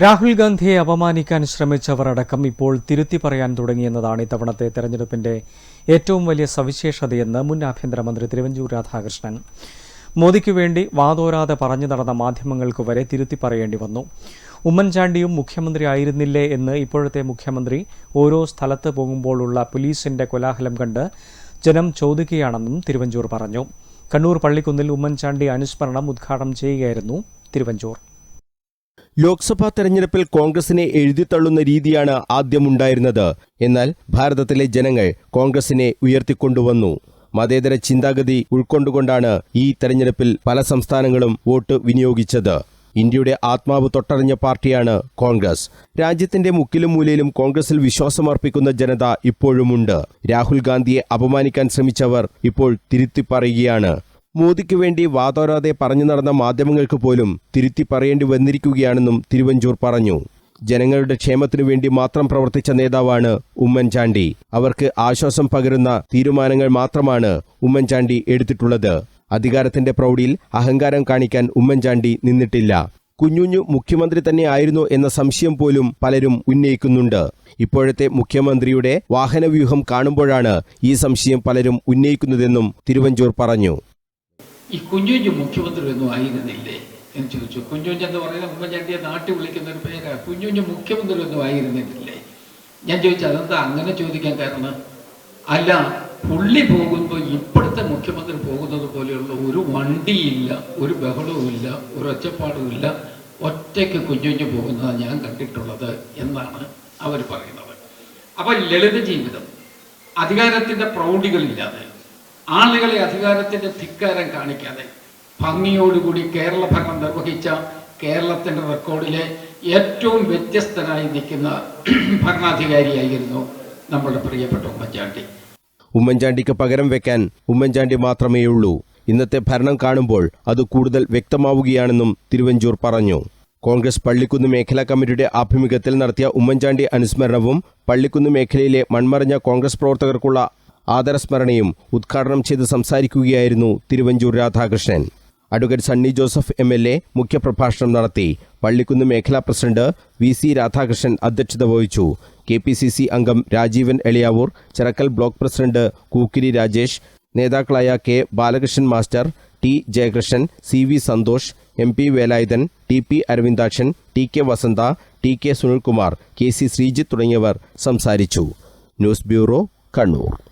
രാഹുൽ ഗാന്ധിയെ അപമാനിക്കാൻ ശ്രമിച്ചവർ അടക്കം ഇപ്പോൾ തിരുത്തി പറയാൻ തുടങ്ങിയെന്നതാണ് ഇത്തവണത്തെ തെരഞ്ഞെടുപ്പിന്റെ ഏറ്റവും വലിയ സവിശേഷതയെന്ന് മുൻ ആഭ്യന്തരമന്ത്രി തിരുവഞ്ചൂർ രാധാകൃഷ്ണൻ. മോദിക്ക് വേണ്ടി വാതോരാതെ പറഞ്ഞു നടന്ന മാധ്യമങ്ങൾക്ക് വരെ തിരുത്തി പറയേണ്ടി വന്നു. ഉമ്മൻചാണ്ടിയും മുഖ്യമന്ത്രി ആയിരുന്നില്ലേ എന്ന് ഇപ്പോഴത്തെ മുഖ്യമന്ത്രി ഓരോ സ്ഥലത്ത് പോകുമ്പോഴുള്ള പോലീസിന്റെ കോലാഹലം കണ്ട് ജനം ചോദിക്കുകയാണെന്നും തിരുവഞ്ചൂർ പറഞ്ഞു. കണ്ണൂർ പള്ളിക്കുന്നിൽ ഉമ്മൻചാണ്ടി അനുസ്മരണം ഉദ്ഘാടനം ചെയ്യുകയായിരുന്നു തിരുവഞ്ചൂർ. ലോക്സഭാ തെരഞ്ഞെടുപ്പിൽ കോൺഗ്രസിനെ എഴുതിത്തള്ളുന്ന രീതിയാണ് ആദ്യമുണ്ടായിരുന്നത്. എന്നാൽ ഭാരതത്തിലെ ജനങ്ങൾ കോൺഗ്രസിനെ ഉയർത്തിക്കൊണ്ടുവന്നു. മതേതര ചിന്താഗതി ഉൾക്കൊണ്ടുകൊണ്ടാണ് ഈ തെരഞ്ഞെടുപ്പിൽ പല സംസ്ഥാനങ്ങളും വോട്ട് വിനിയോഗിച്ചത്. ഇന്ത്യയുടെ ആത്മാവ് തൊട്ടറിഞ്ഞ പാർട്ടിയാണ് കോൺഗ്രസ്. രാജ്യത്തിന്റെ മുക്കിലും മൂലയിലും കോൺഗ്രസിൽ വിശ്വാസമർപ്പിക്കുന്ന ജനത ഇപ്പോഴുമുണ്ട്. രാഹുൽ ഗാന്ധിയെ അപമാനിക്കാൻ ശ്രമിച്ചവർ ഇപ്പോൾ തിരുത്തി പറയുകയാണ് മോദിക്ക് വേണ്ടി വാതോരാതെ പറഞ്ഞു നടന്ന മാധ്യമങ്ങൾക്ക് പോലും തിരുത്തി പറയേണ്ടി വന്നിരിക്കുകയാണെന്നും തിരുവഞ്ചൂർ പറഞ്ഞു. ജനങ്ങളുടെ ക്ഷേമത്തിനു വേണ്ടി മാത്രം പ്രവർത്തിച്ച നേതാവാണ് ഉമ്മൻചാണ്ടി. അവർക്ക് ആശ്വാസം പകരുന്ന തീരുമാനങ്ങൾ മാത്രമാണ് ഉമ്മൻചാണ്ടി എടുത്തിട്ടുള്ളത്. അധികാരത്തിന്റെ പ്രൗഢിയിൽ അഹങ്കാരം കാണിക്കാൻ ഉമ്മൻചാണ്ടി നിന്നിട്ടില്ല. കുഞ്ഞുഞ്ഞു മുഖ്യമന്ത്രി തന്നെ ആയിരുന്നു എന്ന സംശയം പോലും പലരും ഉന്നയിക്കുന്നുണ്ട്. ഇപ്പോഴത്തെ മുഖ്യമന്ത്രിയുടെ വാഹനവ്യൂഹം കാണുമ്പോഴാണ് ഈ സംശയം പലരും ഉന്നയിക്കുന്നതെന്നും തിരുവഞ്ചൂർ പറഞ്ഞു. ഈ കുഞ്ഞുഞ്ഞു മുഖ്യമന്ത്രി ഒന്നും ആയിരുന്നില്ലേ? എന്ന് ചോദിച്ചു. കുഞ്ഞുഞ്ഞ് എന്ന് പറയുന്ന ഉമ്മൻചാണ്ടിയെ നാട്ടിൽ വിളിക്കുന്ന ഒരു പേരാ. കുഞ്ഞുഞ്ഞു മുഖ്യമന്ത്രി ഒന്നും ആയിരുന്നില്ലേ? ഞാൻ ചോദിച്ചു അതെന്താ അങ്ങനെ ചോദിക്കാൻ കാരണം? അല്ല പുള്ളി പോകുമ്പോൾ ഇപ്പോഴത്തെ മുഖ്യമന്ത്രി പോകുന്നത് പോലെയുള്ള ഒരു വണ്ടിയില്ല ഒരു ബഹളവുമില്ല ഒരു ഒച്ചപ്പാടും ഇല്ല. ഒറ്റയ്ക്ക് കുഞ്ഞുഞ്ഞു പോകുന്നതാണ് ഞാൻ കണ്ടിട്ടുള്ളത് എന്നാണ് അവർ പറയുന്നത്. അപ്പം ലളിത ജീവിതം അധികാരത്തിന്റെ പ്രൗഢികളില്ലാതെ ആളുകളെ അധികാരത്തിന്റെ ധിക്കാരം കാണിക്കാതെ ഭംഗിയോടുകൂടി കേരള ഭരണം നിർവഹിച്ച കേരളത്തിന്റെ റെക്കോർഡിലെ ഏറ്റവും വ്യത്യസ്തനായി നിൽക്കുന്ന ഭരണാധികാരിയായിരുന്നു നമ്മളുടെ പ്രിയപ്പെട്ട ഉമ്മൻചാണ്ടി. ഉമ്മൻചാണ്ടിക്ക് പകരം വെക്കാൻ ഉമ്മൻചാണ്ടി മാത്രമേ ഉള്ളൂ ഇന്നത്തെ ഭരണം കാണുമ്പോൾ അത് കൂടുതൽ വ്യക്തമാവുകയാണെന്നും തിരുവഞ്ചൂർ പറഞ്ഞു. കോൺഗ്രസ് പള്ളിക്കുന്ന് മേഖലാ കമ്മിറ്റിയുടെ ആഭിമുഖ്യത്തിൽ നടത്തിയ ഉമ്മൻചാണ്ടി അനുസ്മരണവും പള്ളിക്കുന്ന് മേഖലയിലെ മൺമറഞ്ഞ കോൺഗ്രസ് പ്രവർത്തകർക്കുള്ള ആദരസ്മരണയും ഉദ്ഘാടനം ചെയ്ത് സംസാരിക്കുകയായിരുന്നു Thiruvanchoor Radhakrishnan. Advocate Sunny Joseph M L A മുഖ്യപ്രഭാഷണം നടത്തി പള്ളിക്കുന്ന് മേഖലാ പ്രസിഡന്റ് വി സി രാധാകൃഷ്ണൻ അധ്യക്ഷത വഹിച്ചു. കെ പി സി സി അംഗം രാജീവൻ എളിയാവൂർ ചിറക്കൽ ബ്ലോക്ക് പ്രസിഡന്റ് കൂക്കിരി രാജേഷ് നേതാക്കളായ K Balakrishnan master T Jayakrishnan C V Santhosh M P Velayudhan T P Aravindakshan T K Vasantha T K Sunilkumar K C Sreejith തുടങ്ങിയവർ സംസാരിച്ചു. News bureau Kannur.